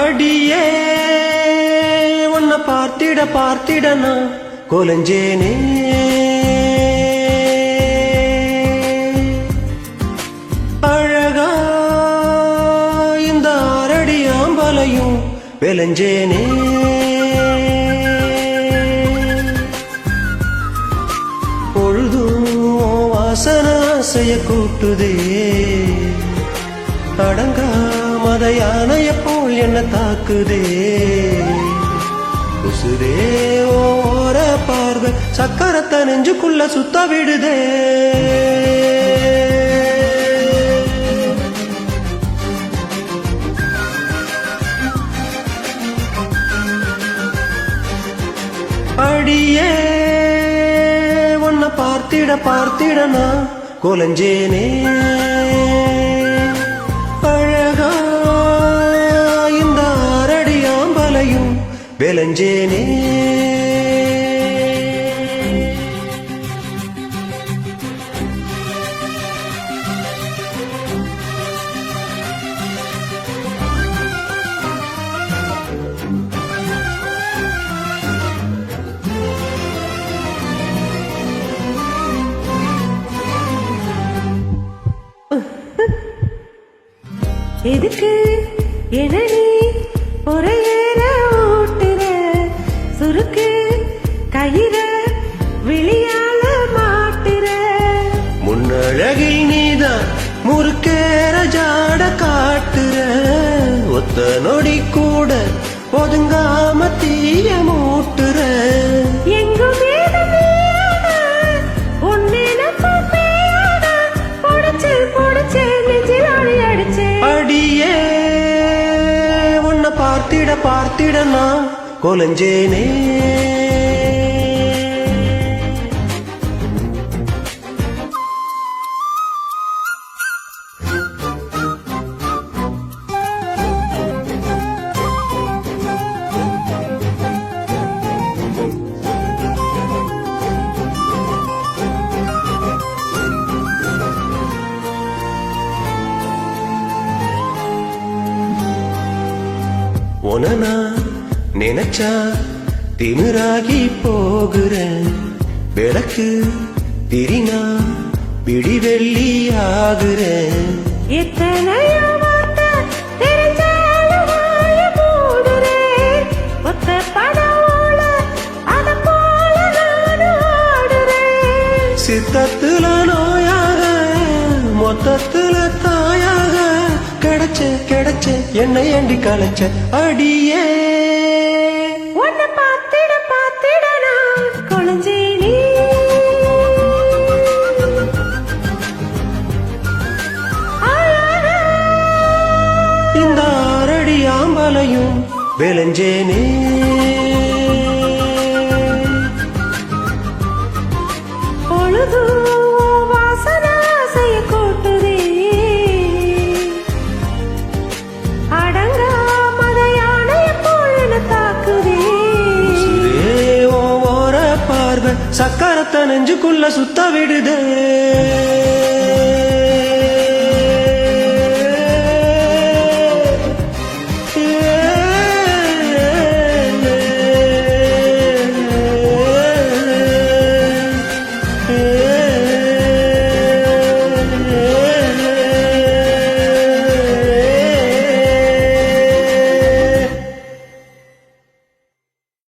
அடியே உன்னை பார்த்திட பார்த்திட நான் கொலஞ்சேனே. அழகா இந்த அரடி ஆம்பலையும் விளைஞ்சேனே. பொழுதும் உன் கூட்டுதே. அடங்கா மத யானைய போல் என்ன தாக்குதே. உசுரே ஓர பார்வை. சக்கரத்தை நெஞ்சுக்குள்ள சுத்த விடுதே. அடியே உன்னை பார்த்திட பார்த்திடனா கொலஞ்சேனே. ஆம்பலையும் விளைஞ்சேனே எதுக்கு? என நீ? முன்னழகில் நீதான் முறுக்கேற ஜாட காட்டுற. ஒத்த நொடி கூட ஒதுங்காம தீய மூட்டுற. அடியே உன்னை பார்த்திட பார்த்திட நான் கொலைஞ்சேனே. உன நான் நினைச்சா திமிராகி போகிறேன் விளக்கு திரினா பிடி வெள்ளி ஆகுறேன் எத்தனையோ. சித்தத்துல நோயாக மொத்தத்துல தாயாக கிடைச்ச கிடைச்ச என்னை ஏண்டி கலைச்ச அடியே? உன்னை பார்த்திட பார்த்திட நான் கொலைஞ்சேனே. அழகா. இந்த அரடி ஆம்பலையும் விளைஞ்சேனே. பொழுதும் சக்கரத்தை நெஞ்சுக்குள்ள சுத்த விடுதே.